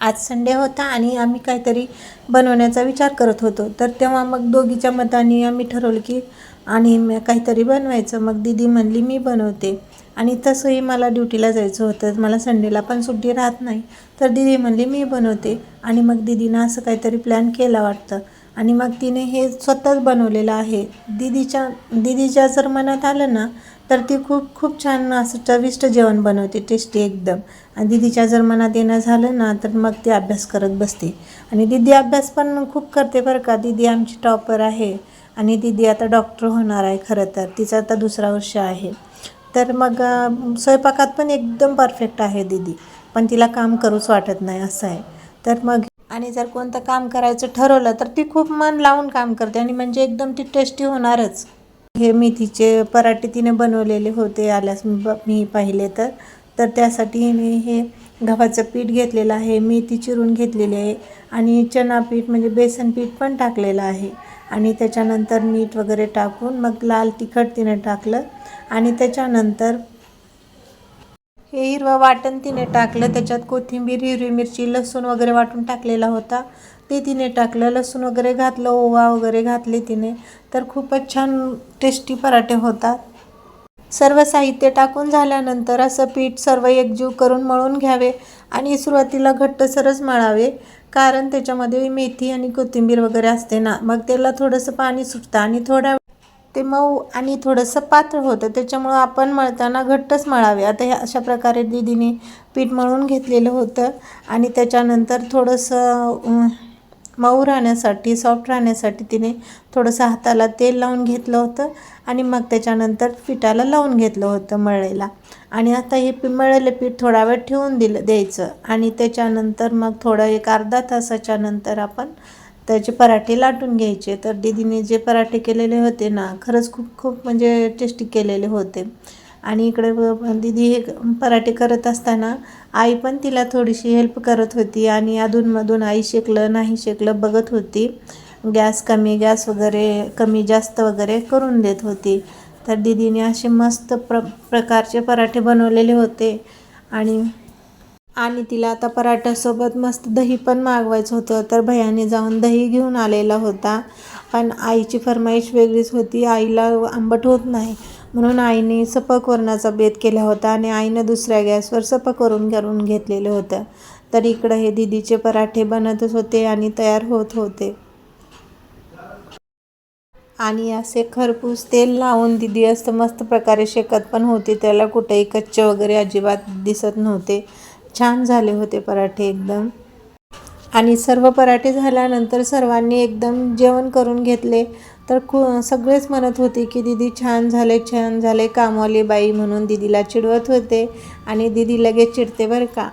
आज संडे होता आणि आम्ही काहीतरी बनवण्याचा विचार करत होतो. तर तेव्हा मग दोघीच्या मताने आम्ही ठरवलं की आणि काहीतरी बनवायचं. मग दिदी म्हणली मी बनवते. आणि तसंही मला ड्युटीला जायचं होतं. मला संडेला पण सुट्टी राहत नाही. तर दिदी म्हणली मी बनवते. आणि मग दिदीनं असं काहीतरी प्लॅन केला वाटतं. आणि मग तिने हे स्वतःच बनवलेलं आहे. दिदीच्या दिदीच्या जर मनात आलं ना तर ती खूप खूप छान असं चविष्ट जेवण बनवते. टेस्टी एकदम. आणि दिदीच्या जर मनात येणं झालं ना तर मग ती अभ्यास करत बसते. आणि दिदी अभ्यास पण खूप करते बरं का. दिदी आमची टॉपर आहे. आणि दिदी आता डॉक्टर होणार आहे खरं तर. तिचं आता दुसरा वर्ष आहे. तर मग स्वयंपाकात पण एकदम परफेक्ट आहे दिदी. पण तिला काम करूच वाटत नाही असं आहे. तर मग आणि जर कोणतं काम करायचं ठरवलं तर ती खूप मन लावून काम करते आणि म्हणजे एकदम ती टेस्टी होणारच. हे मेथीचे पराठे तिने बनवलेले होते आल्यास ब- मी पाहिले तर. तर त्यासाठी मी हे गव्हाचं पीठ घेतलेलं आहे मेथी चिरून घेतलेली आहे आणि चना पीठ म्हणजे बेसन पीठ पण टाकलेलं आहे. आणि त्याच्यानंतर मीठ वगैरे टाकून मग लाल तिखट तिने टाकलं. आणि त्याच्यानंतर हे हिरवं वाटण तिने टाकलं. त्याच्यात कोथिंबीर हिरवी मिरची लसूण वगैरे वाटून टाकलेला होता. ते तिने टाकलं. लसूण वगैरे घातलं ओवा वगैरे घातले तिने. तर खूपच छान टेस्टी पराठे होतात. सर्व साहित्य टाकून झाल्यानंतर असं पीठ सर्व एकजीव करून मळून घ्यावे आणि सुरुवातीला घट्टसरच मळावे. कारण त्याच्यामध्ये मेथी आणि कोथिंबीर वगैरे असते ना मग त्याला थोडंसं पाणी सुटतं आणि थोडा ते मऊ आणि थोडंसं पातळ होतं. त्याच्यामुळं आपण मळताना घट्टच मळावे. आता हे अशा प्रकारे दीदीने पीठ मळून घेतलेलं होतं आणि त्याच्यानंतर थोडंसं मऊ राहण्यासाठी सॉफ्ट राहण्यासाठी तिने थोडंसं हाताला तेल लावून घेतलं होतं आणि मग त्याच्यानंतर पिठाला लावून घेतलं होतं मळायला. आणि आता हे पी पीठ थोडा वेळ ठेवून दिलं द्यायचं. आणि त्याच्यानंतर मग थोडं एक अर्धा तासाच्या नंतर आपण त्याचे पराठे लाटून घ्यायचे. तर दीदीने जे पराठे केलेले होते ना खरंच खूप खूप म्हणजे टेस्टी केलेले होते. आणि इकडे दिदी दीदी हे पराठे करत असताना आई पण तिला थोडीशी हेल्प करत होती. आणि अधूनमधून आई शेकलं नाही शेकलं बघत होती. गॅस कमी गॅस वगैरे कमी जास्त वगैरे करून देत होती. तर दीदीने असे मस्त प्र प्रकारचे पराठे बनवलेले होते. आणि आणि तिला आता पराठ्यासोबत मस्त दही पण मागवायचं होतं. तर भयाने जाऊन दही घेऊन आलेला होता. पण आईची फरमाईश वेगळीच होती. आईला आंबट होत नाही. म्हणून आईने सपकवरणाचा बेत केला होता आणि आईनं दुसऱ्या गॅसवर सपकवरून करून घेतलेलं होतं. तर इकडं हे दिदीचे पराठे बनतच होते आणि तयार होत होते. आणि असे खरपूस तेल लावून दिदी असं मस्त प्रकारे शेकत पण होती. त्याला कुठेही कच्चे वगैरे अजिबात दिसत नव्हते. छान झाले होते पराठे एकदम. आणि सर्व पराठे झाल्यानंतर सर्वांनी एकदम जेवण करून घेतले. तर खू सगळेच म्हणत होते की दीदी छान झाले छान झाले. कामवाली बाई म्हणून दीदीला चिडवत होते आणि दीदी लगेच चिडते बरं का.